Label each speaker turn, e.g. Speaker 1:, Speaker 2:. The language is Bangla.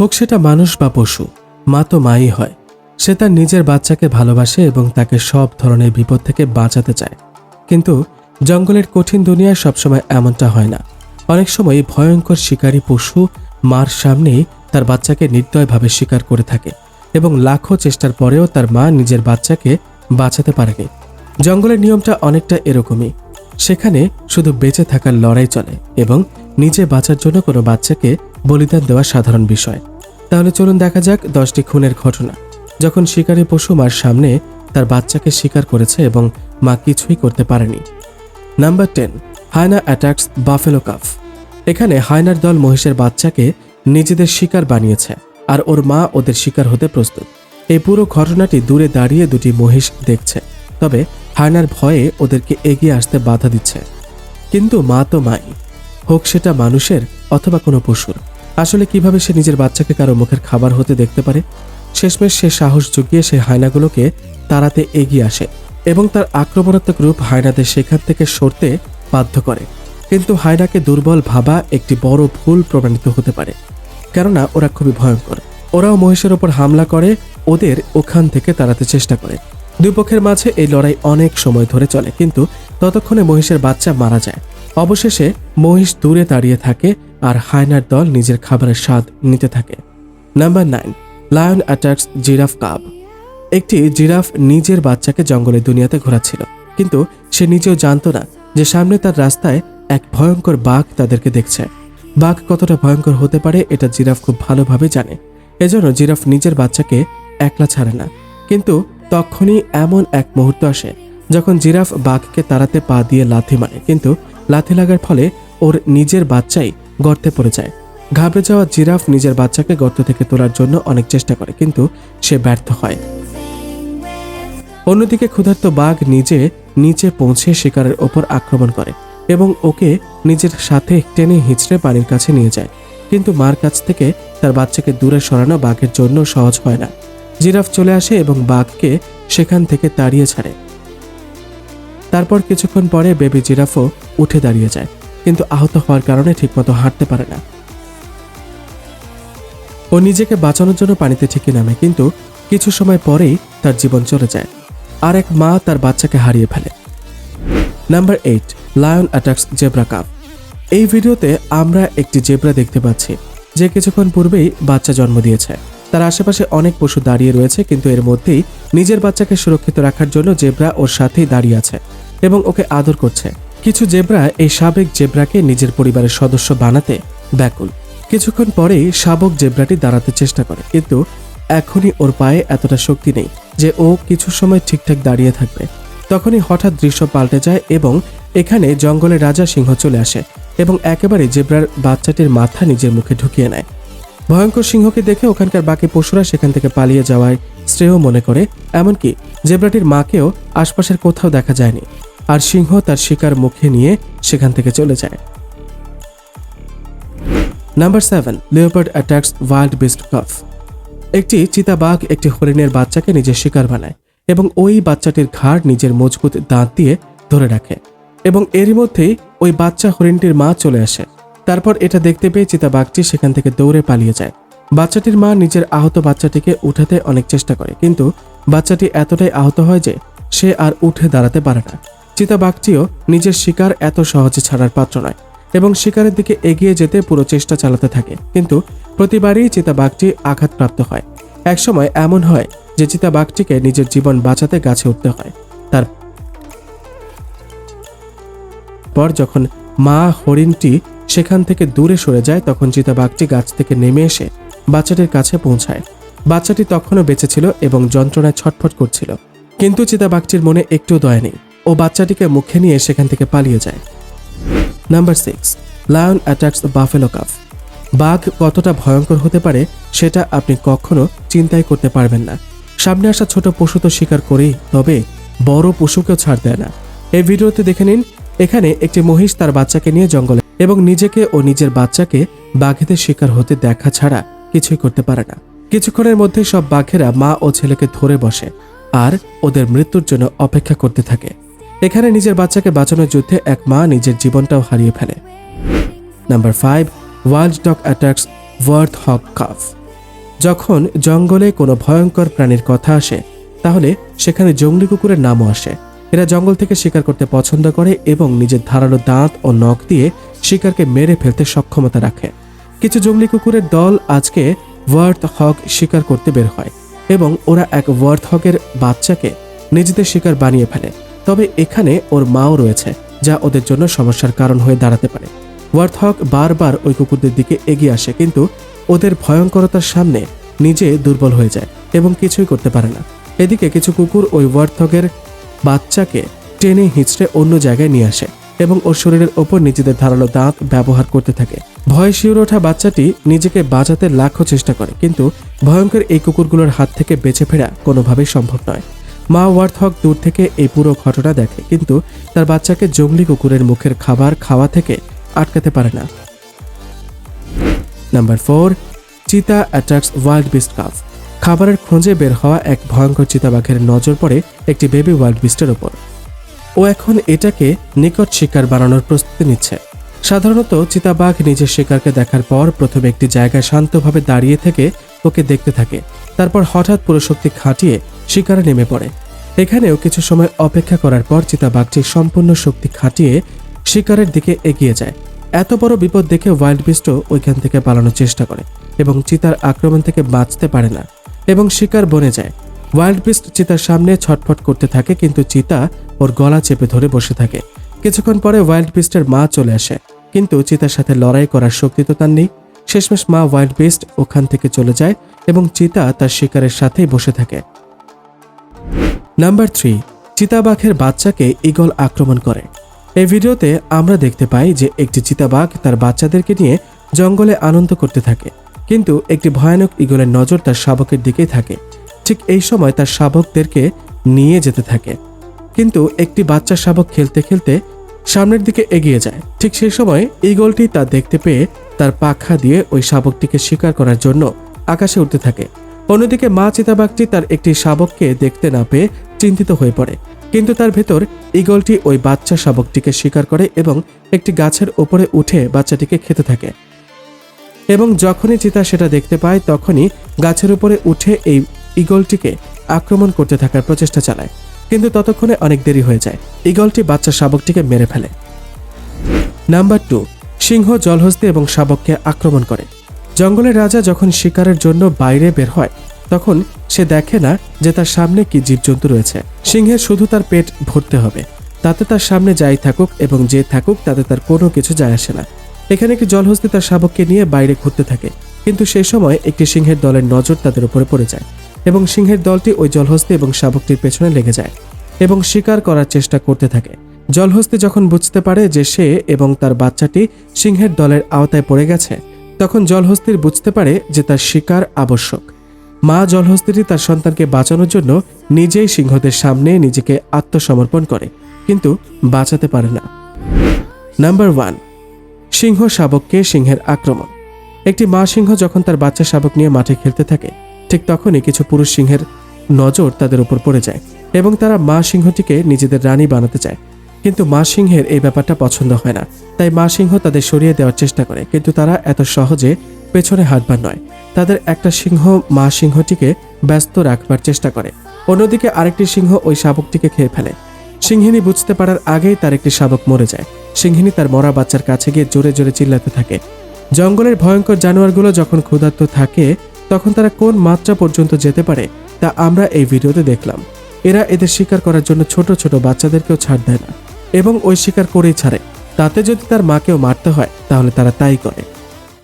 Speaker 1: হোক সেটা মানুষ বা পশু, মা তো মাই হয়। সে তার নিজের বাচ্চাকে ভালোবাসে এবং তাকে সব ধরনের বিপদ থেকে বাঁচাতে চায়। কিন্তু জঙ্গলের কঠিন দুনিয়ায় সবসময় এমনটা হয় না। অনেক সময় ভয়ঙ্কর শিকারী পশু মার সামনেই তার বাচ্চাকে নির্দয়ভাবে শিকার করে থাকে এবং লাখো চেষ্টার পরেও তার মা নিজের বাচ্চাকে বাঁচাতে পারেনি। জঙ্গলের নিয়মটা অনেকটা এরকমই। সেখানে শুধু বেঁচে থাকার লড়াই চলে এবং নিজে বাঁচার জন্য কোনো বাচ্চাকে বলিদান দেওয়া সাধারণ বিষয়। তাহলে চলুন দেখা যাক দশটি খুনের ঘটনা। যখন শিকারী পশু মার সামনে তার বাচ্চাকে শিকার করেছে এবং মা কিছুই করতে পারেনি। Number ten, hyena attacks buffalo calf. এখানে হায়নার দল মহিষের বাচ্চাকে নিজেদের শিকার বানিয়েছে আর ওর মা ওদের শিকার হতে প্রস্তুত। এই পুরো ঘটনাটি দূরে দাঁড়িয়ে দুটি মহিষ দেখছে, তবে হায়নার ভয়ে ওদেরকে এগিয়ে আসতে বাধা দিচ্ছে। কিন্তু মা তো মাই, হোক সেটা মানুষের অথবা কোনো পশুর। আসলে কীভাবে সে নিজের বাচ্চাকে কারও মুখের খাবার হতে দেখতে পারে? শেষমেশ সে সাহস জুগিয়ে সে হায়নাগুলোকে তাড়াতে এগিয়ে আসে এবং তার আক্রমণাত্মক রূপ হায়নাদের সেখান থেকে সরতে বাধ্য করে। কিন্তু হায়নাকে দুর্বল ভাবা একটি বড় ভুল প্রমাণিত হতে পারে। কেননা ওরা খুবই ভয়ঙ্কর। ওরাও মহিষের ওপর হামলা করে, ওদের ওখান থেকে তাড়াতে চেষ্টা করে। দুই পক্ষের মাঝে এই লড়াই অনেক সময় ধরে চলে, কিন্তু ততক্ষণে মহিষের বাচ্চা মারা যায়। অবশেষে মহিষ দূরে দাঁড়িয়ে থাকে আর হায়নার দল নিজের খাবারের স্বাদ নিতে থাকে। Number nine lion attacks giraffe cub একটি জিরাফ নিজের বাচ্চাকে জঙ্গলের দুনিয়াতে ঘোরাচ্ছিল, কিন্তু সে নিজেও জানতো না যে সামনে তার রাস্তায় এক ভয়ঙ্কর বাঘ তাদেরকে দেখছে। বাঘ কতটা ভয়ঙ্কর হতে পারে এটা জিরাফ খুব ভালোভাবে জানে, এজন্য জিরাফ নিজের বাচ্চাকে একলা ছাড়ে না। কিন্তু তখনই এমন এক মুহূর্ত আসে যখন জিরাফ বাঘকে তাড়াতে পা দিয়ে লাথি মারে, কিন্তু লাথি লাগার ফলে ওর নিজের বাচ্চাই গর্তে পড়ে যায়। ঘাবড়ে যাওয়া জিরাফ নিজের বাচ্চাকে গর্ত থেকে তোলার জন্য অনেক চেষ্টা করে, কিন্তু সে ব্যর্থ হয়। অন্যদিকে ক্ষুধার্ত বাঘ নিজে নিচে পৌঁছে শিকারের ওপর আক্রমণ করে এবং ওকে নিজের সাথে টেনে হিঁচড়ে পানির কাছে নিয়ে যায়। কিন্তু মার কাছ থেকে তার বাচ্চাকে দূরে সরানো বাঘের জন্য সহজ হয় না। জিরাফ চলে আসে এবং বাঘকে সেখান থেকে তাড়িয়ে ছাড়ে। তারপর কিছুক্ষণ পরে বেবি জিরাফও উঠে দাঁড়িয়ে যায়। কিন্তু আহত হওয়ার কারণে ঠিকমতো হাঁটতে পারে না। ও নিজেকে বাঁচানোর জন্য পানিতে ঠিকই নামে, কিন্তু কিছু সময় পরেই তার জীবন চলে যায়। আর এক মা তার বাচ্চাকে হারিয়ে ফেলে। Number eight lion attacks zebra cub এই ভিডিওতে আমরা একটি জেব্রা দেখতে পাচ্ছি, যে কিছুক্ষণ পূর্বেই বাচ্চা জন্ম দিয়েছে। তার আশেপাশে অনেক পশু দাঁড়িয়ে রয়েছে, কিন্তু এর মধ্যেই নিজের বাচ্চাকে সুরক্ষিত রাখার জন্য জেব্রা ওর সাথেই দাঁড়িয়ে আছে এবং ওকে আদর করছে। কিছু জেব্রা এই সাবেক জেব্রাকে নিজের পরিবারের সদস্য বানাতে ব্যাকুল। কিছুক্ষণ পরেই শাবক জেব্রাটি দাঁড়াতে চেষ্টা করে, কিন্তু এখনই ওর পায়ে এতটা শক্তি নেই যে ও কিছু সময় ঠিকঠাক দাঁড়িয়ে থাকবে। তখনই হঠাৎ দৃশ্য পাল্টে যায় এবং এখানে জঙ্গলের রাজা সিংহ চলে আসে এবং একেবারে জেব্রার বাচ্চাটির মাথা নিজের মুখে ঢুকিয়ে নেয়। ভয়ঙ্কর সিংহকে দেখে ওখানকার বাকি পশুরা সেখান থেকে পালিয়ে যাওয়ায় শ্রেয় মনে করে, এমনকি জেব্রাটির মাকেও আশপাশের কোথাও দেখা যায়নি। আর সিংহ তার শিকার মুখে নিয়ে সেখান থেকে চলে যায়। Number seven leopard attacks wildebeest calf একটি চিতাবাঘ একটি হরিণের বাচ্চাকে নিজের শিকার বানায় এবং ওই বাচ্চাটির ঘাড় নিজের মজবুত দাঁত দিয়ে ধরে রাখে এবং এরই মধ্যেই ওই বাচ্চা হরিণটির মা চলে আসে। তারপর এটা দেখতে পেয়ে চিতাবাঘটি সেখান থেকে দৌড়ে পালিয়ে যায়। বাচ্চাটির মা নিজের আহত বাচ্চাটিকে উঠাতে অনেক চেষ্টা করে, কিন্তু বাচ্চাটি এতটাই আহত হয় যে সে আর উঠে দাঁড়াতে পারে না। চিতাবাঘটিও নিজের শিকার এত সহজে ছাড়ার পাত্র নয় এবং শিকারের দিকে এগিয়ে যেতে পুরো চেষ্টা চালাতে থাকে। কিন্তু প্রতিবারই চিতাবাঘটি আঘাতপ্রাপ্ত হয়। একসময় এমন হয় যে চিতাবাঘটিকে নিজের জীবন বাঁচাতে গাছে উঠতে হয়। তার পর যখন মা হরিণটি সেখান থেকে দূরে সরে যায়, তখন চিতাবাঘটি গাছ থেকে নেমে এসে বাচ্চাটির কাছে পৌঁছায়। বাচ্চাটি তখনও বেঁচে ছিল এবং যন্ত্রণায় ছটফট করছিল। কিন্তু চিতাবাঘটির মনে একটু দয়া নেই। ও বাচ্চাটিকে মুখে নিয়ে সেখান থেকে পালিয়ে যায়। Number six lion attacks buffalo calf বাঘ কতটা ভয়ঙ্কর হতে পারে, সেটা আপনি কখনো চিন্তাই করতে পারবেন না। সামনে আসা ছোট পশু তো শিকার করেই, তবে বড় পশুকেও ছাড় দেয় না। এই ভিডিওতে দেখে নিন, এখানে একটি মহিষ তার বাচ্চাকে নিয়ে জঙ্গলে এবং নিজেকে ও নিজের বাচ্চাকে বাঘেদের শিকার হতে দেখা ছাড়া কিছুই করতে পারে না। কিছুক্ষণের মধ্যে সব বাঘেরা মা ও ছেলেকে ধরে বসে আর ওদের মৃত্যুর জন্য অপেক্ষা করতে থাকে। এখানে নিজের বাচ্চাকে বাঁচানোর যুদ্ধে এক মা নিজের জীবনটাও হারিয়ে ফেলে। Number five wild dog attacks warthog calf যখন জঙ্গলে কোনো ভয়ঙ্কর প্রাণীর কথা আসে, তাহলে সেখানে জঙ্গলি কুকুরের নামও আসে। এরা জঙ্গল থেকে শিকার করতে পছন্দ করে এবং নিজের ধারালো দাঁত ও নখ দিয়ে শিকারকে মেরে ফেলতে সক্ষমতা রাখে। কিছু জঙ্গলি কুকুরের দল আজকে ওয়ার্থ হক শিকার করতে বের হয় এবং ওরা এক ওয়ার্থ হকের বাচ্চাকে নিজেদের শিকার বানিয়ে ফেলে। তবে এখানে ওর মাও রয়েছে, যা ওদের জন্য সমস্যার কারণ হয়ে দাঁড়াতে পারে। ওয়ার্থহক বারবার ওই কুকুরদের দিকে এগিয়ে আসে, কিন্তু ওদের ভয়ঙ্করতার সামনে নিজে দুর্বল হয়ে যায় এবং কিছুই করতে পারে না। এদিকে কিছু কুকুর ওই ওয়ার্থকের বাচ্চাকে টেনে হিঁচড়ে অন্য জায়গায় নিয়ে আসে এবং ওর শরীরের ওপর নিজেদের ধারালো দাঁত ব্যবহার করতে থাকে। ভয় শিউরে ওঠা বাচ্চাটি নিজেকে বাঁচাতে লাখো চেষ্টা করে, কিন্তু ভয়ঙ্কর এই কুকুরগুলোর হাত থেকে বেঁচে ফেরা কোনোভাবেই সম্ভব নয়। মা ওয়ার্থক দূর থেকে এই পুরো ঘটনা দেখে, কিন্তু তার বাচ্চাকে জঙ্গলি কুকুরের মুখের খাবার খাওয়া থেকে আটকাতে পারে না। Number four cheetah attracts wild beast calf খাবারের খোঁজে বের হওয়া এক ভয়ঙ্কর চিতাবাঘের নজর পড়ে একটি বেবি ওয়াইল্ড বিস্টের ওপর ও এখন এটাকে নিকট শিকার বানানোর প্রস্তুতি নিচ্ছে। সাধারণত চিতাবাঘ নিজের শিকারকে দেখার পর প্রথমে একটি জায়গায় শান্তভাবে দাঁড়িয়ে থেকে ওকে দেখতে থাকে। তারপর হঠাৎ পুরো শক্তি খাটিয়ে শিকারে নেমে পড়ে। এখানেও কিছু সময় অপেক্ষা করার পর চিতাবাঘটি সম্পূর্ণ শক্তি খাটিয়ে শিকারের দিকে এগিয়ে যায়। এত বড় বিপদ দেখে ওয়াইল্ড বিস্টও ওইখান থেকে পালানোর চেষ্টা করে এবং চিতার আক্রমণ থেকে বাঁচতে পারে না এবং শিকার বনে যায়। ওয়াইল্ড বিস্ট চিতার সামনে ছটফট করতে থাকে কিন্তু চিতা ওর গলা চেপে ধরে বসে থাকে। কিছুক্ষণ পরে ওয়াইল্ড বিস্টের মা চলে আসে, কিন্তু চিতার সাথে লড়াই করার শক্তি তো তার নেই। শেষমেশ মা ওয়াইল্ড বিস্ট ওখান থেকে চলে যায় এবং চিতা তার শিকারের সাথেই বসে থাকে। নাম্বার থ্রি চিতাবাঘের বাচ্চাকে ইগল আক্রমণ করে। এই ভিডিওতে আমরা দেখতে পাই যে একটি চিতাবাঘ তার বাচ্চাদেরকে নিয়ে জঙ্গলে আনন্দ করতে থাকে, কিন্তু একটি ভয়ানক ইগলের নজর তার শাবকের দিকেই থাকে। ঠিক এই সময় তার শাবকদেরকে নিয়ে যেতে থাকে, কিন্তু একটি বাচ্চা শাবক খেলতে খেলতে সামনের দিকে এগিয়ে যায়। ঠিক সেই সময় ইগলটি তা দেখতে পেয়ে তার পাখা দিয়ে ওই শাবকটিকে শিকার করার জন্য আকাশে উঠতে থাকে। অন্যদিকে মা চিতাবাঘটি তার একটি শাবককে দেখতে না পেয়ে চিন্তিত হয়ে পড়ে। কিন্তু তার ভেতর ইগলটি ওই বাচ্চা শাবকটিকে শিকার করে এবং একটি গাছের ওপরে উঠে বাচ্চাটিকে খেতে থাকে। এবং যখনই চিতা সেটা দেখতে পায়, তখনই গাছের উপরে উঠে এই ইগলটিকে আক্রমণ করতে থাকার প্রচেষ্টা চালায়। কিন্তু ততক্ষণে অনেক দেরি হয়ে যায়। ইগলটি বাচ্চা শাবকটিকে মেরে ফেলে। নাম্বার টু, সিংহ, জলহস্তি এবং শাবককে আক্রমণ করে। জঙ্গলের রাজা যখন শিকারের জন্য বাইরে বের হয়, তখন সে দেখে না যে তার সামনে কি জীবজন্তু রয়েছে। সিংহের শুধু তার পেট ভরতে হবে। তাতে তার সামনে যাই থাকুক এবং যে থাকুক, তাতে তার কোনো কিছু যায় আসে না। এখানে একটি জলহস্তি তার শাবককে নিয়ে বাইরে ঘুরতে থাকে, কিন্তু সেই সময় একটি সিংহের দলের নজর তাদের উপরে পড়ে যায় এবং সিংহের দলটি ওই জলহস্তি এবং শাবকটির পেছনে লেগে যায় এবং শিকার করার চেষ্টা করতে থাকে। জলহস্তি যখন বুঝতে পারে যে সে এবং তার বাচ্চাটি সিংহের দলের আওতায় পড়ে গেছে তখন জলহস্তির বুঝতে পারে যে তার শিকার আবশ্যক। মা জলহস্তিটি তার সন্তানকে বাঁচানোর জন্য নিজেই সিংহদের সামনে নিজেকে আত্মসমর্পণ করে, কিন্তু বাঁচাতে পারে না। নাম্বার ওয়ান সিংহ শাবককে সিংহের আক্রমণ। একটি মা সিংহ যখন তার বাচ্চা শাবক নিয়ে মাঠে খেলতে থাকে, ঠিক তখনই কিছু পুরুষ সিংহের নজর তাদের উপর পড়ে যায় এবং তারা মা সিংহটিকে নিজেদের রানী বানাতে চায়। কিন্তু মা সিংহের এই ব্যাপারটা পছন্দ হয় না। তাই মা সিংহ তাদের সরিয়ে দেওয়ার চেষ্টা করে, কিন্তু তারা এত সহজে পেছনে হাঁটবার নয়। তাদের একটা সিংহ মা সিংহটিকে ব্যস্ত রাখবার চেষ্টা করে। অন্যদিকে আরেকটি সিংহ ওই শাবকটিকে খেয়ে ফেলে। সিংহিনী বুঝতে পারার আগেই তার একটি শাবক মরে যায়। সিংহিনী তার মরা বাচ্চার কাছে গিয়ে জোরে জোরে চিল্লাতে থাকে। জঙ্গলের ভয়ঙ্কর জানোয়ারগুলো যখন ক্ষুধার্ত থাকে, তখন তারা কোন মাত্রা পর্যন্ত যেতে পারে, তা আমরা এই ভিডিওতে দেখলাম। এরা এদের শিকার করার জন্য ছোট ছোট বাচ্চাদেরকেও ছাড় দেয় না। এবং ওই শিকার করেই ছাড়ে। তাতে যদি তার মাকেও মারতে হয়, তাহলে তারা তাই করে।